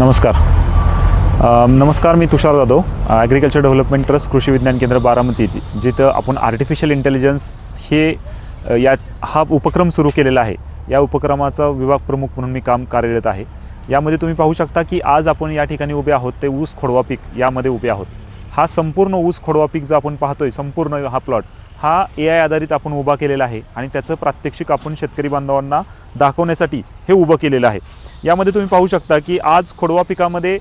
नमस्कार. नमस्कार मी Tushar Jadhav agriculture development trust कृषी विज्ञान केंद्र बारामती इथे. जिथं आपण आर्टिफिशियल इंटेलिजन्स हे या हा उपक्रम सुरू केलेला आहे. या उपक्रमाचा विभाग प्रमुख म्हणून मी काम कार्यरत आहे. यामध्ये तुम्ही पाहू शकता की आज आपण या ठिकाणी उभे आहोत ते ऊस खोडवा पीक यामध्ये उभे आहोत. हा संपूर्ण ऊस खोडवा पीक जो आपण पाहतोय संपूर्ण हा प्लॉट हा ए आय आधारित आपण उभा केलेला आहे आणि त्याचं प्रात्यक्षिक आपण शेतकरी बांधवांना दाखवण्यासाठी हे उभं केलेलं आहे. यामध्ये तुम्ही पाहू शकता की आज खोडवा पिकामध्ये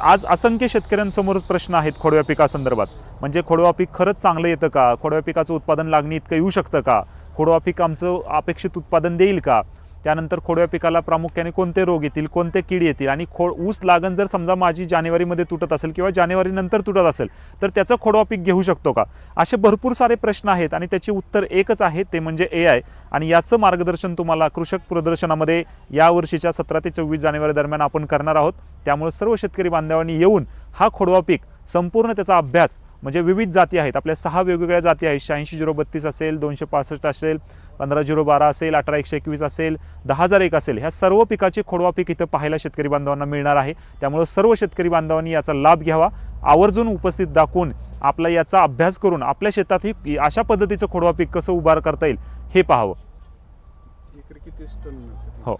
आज असंख्य शेतकऱ्यांसमोर प्रश्न आहेत खोडव्या पिकासंदर्भात म्हणजे खोडवा पीक खरंच चांगलं येतं का? खोडव्या पिकाचं उत्पादन लागणी इतकं येऊ शकतं का? खोडवा पीक आमचं अपेक्षित उत्पादन देईल का? त्यानंतर खोडव्या पिकाला प्रामुख्याने कोणते रोग येतील कोणते कीड येतील आणि खोड ऊस लागण जर समजा माझी जानेवारीमध्ये तुटत असेल किंवा जानेवारीनंतर तुटत असेल तर त्याचं खोडवा पीक घेऊ शकतो का? असे भरपूर सारे प्रश्न आहेत आणि त्याचे उत्तर एकच आहे ते म्हणजे ए आय आणि याचं मार्गदर्शन तुम्हाला कृषक प्रदर्शनामध्ये या वर्षीच्या सतरा ते चोवीस जानेवारी दरम्यान आपण करणार आहोत. त्यामुळे सर्व शेतकरी बांधवांनी येऊन हा खोडवा पीक संपूर्ण त्याचा अभ्यास म्हणजे विविध जाती आहेत आपल्या सहा वेगवेगळ्या जाती आहेत. शहाऐंशी झिरो बत्तीस असेल दोनशे पासष्ट असेल पंधरा झिरो बारा असेल अठरा एकशे एकवीस असेल दहा हजार एक असेल ह्या सर्व पिकाचे खोडवा पीक इथं पाहायला शेतकरी बांधवांना मिळणार आहे. त्यामुळं सर्व शेतकरी बांधवांनी याचा लाभ घ्यावा. आवर्जून उपस्थित दाखवून आपला याचा अभ्यास करून आपल्या शेतातही अशा पद्धतीचं खोडवा पीक कसं उभार करता येईल हे पाहावं. किती टन मिळतं? हो.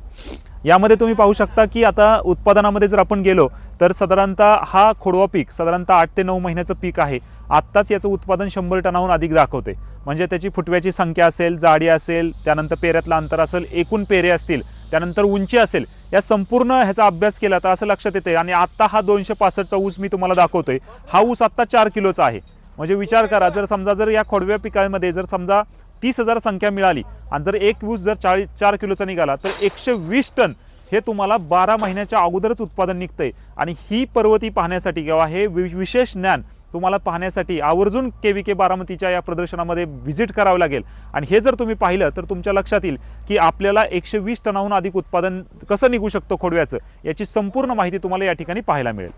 यामध्ये तुम्ही पाहू शकता की आता उत्पादनामध्ये जर आपण गेलो तर साधारणतः हा खोडवा पीक साधारणतः आठ ते नऊ महिन्याचं पीक आहे. आत्ताच याचं उत्पादन शंभर टनाहून अधिक दाखवते. म्हणजे त्याची फुटव्याची संख्या असेल जाडी असेल त्यानंतर पेऱ्यातलं अंतर असेल एकूण पेरे असतील त्यानंतर उंची असेल या संपूर्ण ह्याचा अभ्यास केला तर असं लक्षात येते आणि आत्ता हा दोनशे पासष्टचा ऊस मी तुम्हाला दाखवतोय. हा ऊस आत्ता चार किलोचा आहे. म्हणजे विचार करा जर समजा जर या खोडव्या पिकामध्ये जर समजा तीस हजार संख्या मिळाली. आणि जर एक ऊस जर चाळीस चार किलोचा निघाला तर एकशे वीस टन हे तुम्हाला बारा महिन्याच्या अगोदरच उत्पादन निघतंय. आणि ही पर्वती पाहण्यासाठी किंवा हे वि- विशेष ज्ञान तुम्हाला पाहण्यासाठी आवर्जून के व्ही के बारामतीच्या या प्रदर्शनामध्ये व्हिजिट करावं लागेल. आणि हे जर तुम्ही पाहिलं तर तुमच्या लक्षात येईल की आपल्याला एकशे वीस टनाहून अधिक उत्पादन कसं निघू शकतं खोडव्याचं याची संपूर्ण माहिती तुम्हाला या ठिकाणी पाहायला मिळेल.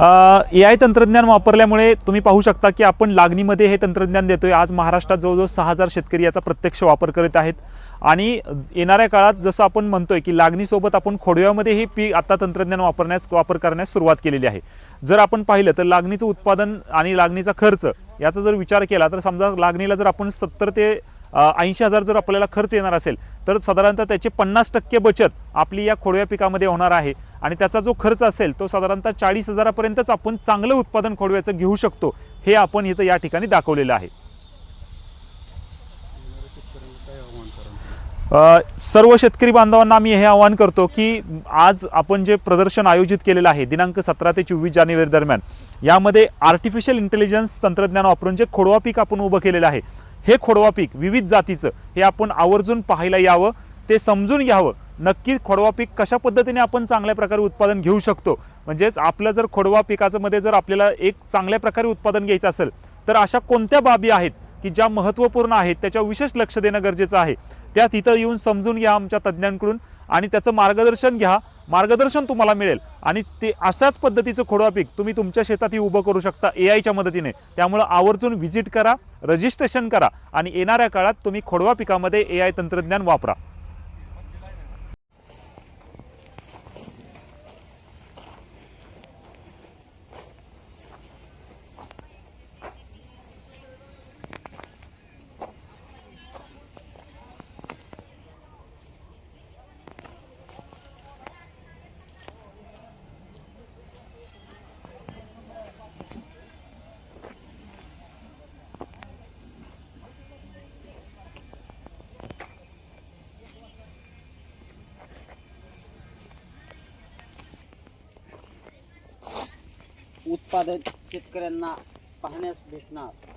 ए आय तंत्रज्ञान वापरल्यामुळे तुम्ही पाहू शकता की आपण लागणीमध्ये हे तंत्रज्ञान देतोय. आज महाराष्ट्रात जवळजवळ सहा हजार शेतकरी याचा प्रत्यक्ष वापर करीत आहेत. आणि येणाऱ्या काळात जसं आपण म्हणतोय की लागणीसोबत आपण खोडव्यामध्ये हे पीक आता तंत्रज्ञान वापरण्यास वापर करण्यास सुरुवात केलेली आहे. जर आपण पाहिलं तर लागणीचं उत्पादन आणि लागणीचा खर्च याचा जर विचार केला तर समजा लागणीला जर आपण सत्तर ते ऐंशी हजार जर आपल्याला खर्च येणार असेल तर साधारणतः त्याचे पन्नास टक्के बचत आपली या खोडव्या पिकामध्ये होणार आहे. आणि त्याचा जो खर्च असेल तो साधारणतः चाळीस हजारापर्यंतच आपण चांगलं उत्पादन खोडव्याचं घेऊ शकतो. हे आपण इथं या ठिकाणी दाखवलेलं आहे. सर्व शेतकरी बांधवांना आम्ही हे आवाहन करतो की आज आपण जे प्रदर्शन आयोजित केलेलं आहे दिनांक सतरा ते चोवीस जानेवारी दरम्यान यामध्ये आर्टिफिशियल इंटेलिजन्स तंत्रज्ञान वापरून जे खोडवा पीक आपण उभं केलेलं आहे हे खोडवा पीक विविध जातीचं हे आपण आवर्जून पाहायला यावं ते समजून घ्यावं. नक्की खोडवा पीक कशा पद्धतीने आपण चांगल्या प्रकारे उत्पादन घेऊ शकतो? म्हणजेच आपलं जर खोडवा पिकाचं मध्ये जर आपल्याला एक चांगल्या प्रकारे उत्पादन घ्यायचं असेल तर अशा कोणत्या बाबी आहेत की ज्या महत्त्वपूर्ण आहेत त्याच्या विशेष लक्ष देणं गरजेचं आहे? त्या तिथं येऊन समजून घ्या आमच्या तज्ज्ञांकडून आणि त्याचं मार्गदर्शन घ्या. मार्गदर्शन तुम्हाला मिळेल. आणि ते अशाच पद्धतीचं खोडवा पीक तुम्ही तुमच्या शेतातही उभं करू शकता ए आयच्या मदतीने. त्यामुळं आवर्जून व्हिजिट करा रजिस्ट्रेशन करा आणि येणाऱ्या काळात तुम्ही खोडवा पिकामध्ये ए आय तंत्रज्ञान वापरा. उत्पादन शेतकऱ्यांना पाहण्यास भेटणार.